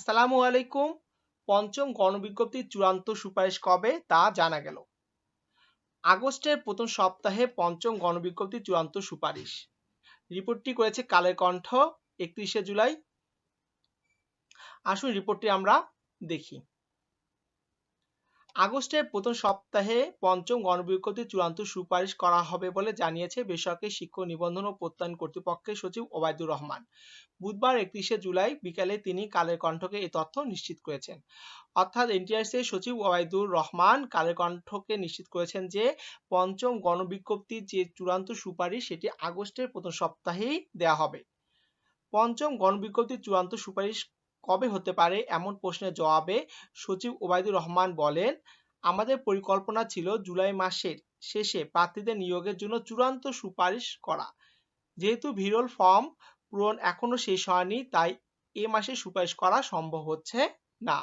আসসালামু আলাইকুম। পঞ্চম গণবিজ্ঞপ্তির চূড়ান্ত সুপারিশ কবে তা জানা গেল। আগস্টের প্রথম সপ্তাহে পঞ্চম গণবিজ্ঞপ্তির চূড়ান্ত সুপারিশ। রিপোর্টটি করেছে কালের কণ্ঠ, একত্রিশে জুলাই। আসুন রিপোর্টটি আমরা দেখি। আগস্টের প্রথম সপ্তাহে পঞ্চম গণবিজ্ঞপ্তির চূড়ান্ত সুপারিশ করা হবে বলে জানিয়েছে বেসরকারি শিক্ষক নিবন্ধন ও প্রত্যয়ন কর্তৃপক্ষের সচিব ওবায়দুর রহমান। বুধবার একত্রিশে জুলাই বিকালে তিনি কালের কণ্ঠকে এই তথ্য নিশ্চিত করেছেন। অর্থাৎ এনটিআরসি সচিব ওবায়দুর রহমান কালের কণ্ঠকে নিশ্চিত করেছেন যে পঞ্চম গণবিজ্ঞপ্তির যে চূড়ান্ত সুপারিশ সেটি আগস্টের প্রথম সপ্তাহেই দেয়া হবে। পঞ্চম গণবিজ্ঞপ্তির চূড়ান্ত সুপারিশ কবে হতে পারে এমন প্রশ্নের জবাবে সচিব ওবায়দুর রহমান বলেন, আমাদের পরিকল্পনা ছিল জুলাই মাসের শেষে প্রার্থীদের নিয়োগের জন্য চূড়ান্ত সুপারিশ করা। যেহেতু ভিরল ফর্ম পূরণ এখনও শেষ হয়নি, তাই এ মাসে সুপারিশ করা সম্ভব হচ্ছে না।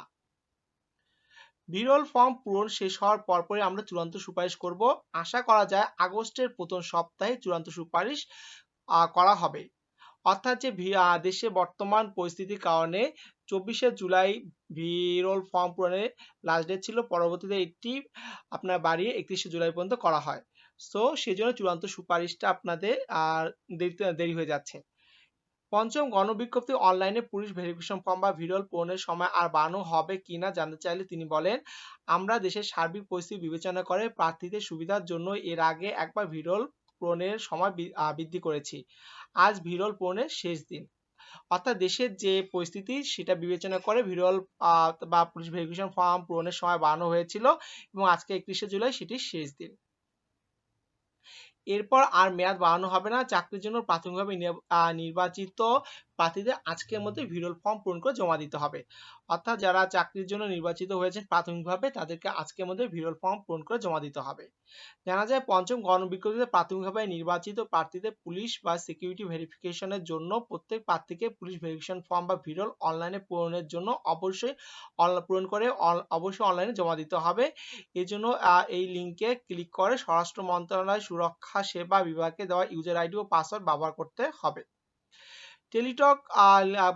বিরল ফর্ম পূরণ শেষ হওয়ার পরপরই আমরা চূড়ান্ত সুপারিশ করব। আশা করা যায় আগস্টের প্রথম সপ্তাহে চূড়ান্ত সুপারিশ করা হবে। অর্থাৎ যে দেশে বর্তমান পরিস্থিতির কারণে চব্বিশে জুলাই বিরল ফর্ম পূরণের লাস্ট ডেট ছিল। পরবর্তীতে এটি আপনার বাড়িয়ে একত্রিশে জুলাই পর্যন্ত করা হয়। সো সেই জন্য চূড়ান্ত সুপারিশটা আপনাদের আর দেরিতে, দেরি হয়ে যাচ্ছে। পঞ্চম, গণবিজ্ঞপ্তি অনলাইনে পুলিশ ভেরিফিকেশন ফর্ম বা ভিডিওল পূরণের সময় আর বাড়ানো হবে কিনা জানতে চাইলে তিনি বলেন, আমরা দেশের সার্বিক পরিস্থিতি বিবেচনা করে প্রার্থীদের সুবিধার জন্য এর আগে একবার ভিডিওল পূরণের সময় বৃদ্ধি করেছি। আজ ভিরল পূরণের শেষ দিন। অর্থাৎ দেশের যে পরিস্থিতি, সেটা বিবেচনা করে ভিরল বা পুলিশ ভেরিফিকেশন ফর্ম পূরণের সময় বাড়ানো হয়েছিল এবং আজকে একত্রিশে জুলাই সেটি শেষ দিন। এরপর আর মেয়াদ বাড়ানো হবে না। চাকরির জন্য প্রাথমিকভাবে নির্বাচিত প্রার্থীদের আজকের মধ্যে ভিরল ফর্ম পূরণ করে জমা দিতে হবে। অর্থাৎ যারা চাকরির জন্য নির্বাচিত হয়েছেন প্রাথমিকভাবে তাদেরকে আজকের মধ্যে ভিরল ফর্ম পূরণ করে জমা দিতে হবে। জানা যায় পঞ্চম গণবিজ্ঞপ্তিতে প্রাথমিকভাবে নির্বাচিত প্রার্থীদের পুলিশ বা সিকিউরিটি ভেরিফিকেশনের জন্য প্রত্যেক প্রার্থীকে পুলিশ ভেরিফিকেশন ফর্ম বা ভিরল অনলাইনে পূরণের জন্য অবশ্যই পূরণ করে অবশ্যই অনলাইনে জমা দিতে হবে। এই জন্য এই লিঙ্কে ক্লিক করে স্বরাষ্ট্র মন্ত্রণালয় সুরক্ষা সেবা বিভাগে দেওয়া ইউজার আইডি ও পাসওয়ার্ড ব্যবহার করতে হবে। টেলিটক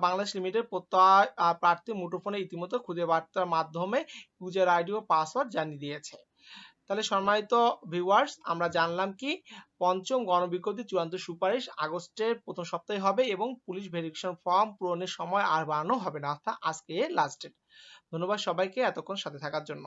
বাংলাদেশ লিমিটেড প্রত্যয় প্রার্থী মুঠোফোনে ইতিমধ্যে খুদে বার্তার মাধ্যমে ইউজার আইডি ও পাসওয়ার্ড জানিয়ে দিয়েছে। তাহলে সম্মানিত ভিউয়ার্স আমরা জানলাম কি পঞ্চম গণবিজ্ঞপ্তি চূড়ান্ত সুপারিশ আগস্টের প্রথম সপ্তাহে হবে এবং পুলিশ ভেরিফিকেশন ফর্ম পূরণের সময় আর বাড়ানো হবে না। অর্থাৎ আজকে লাস্ট ডেট ধন্যবাদ সবাইকে এতক্ষণ সাথে থাকার জন্য।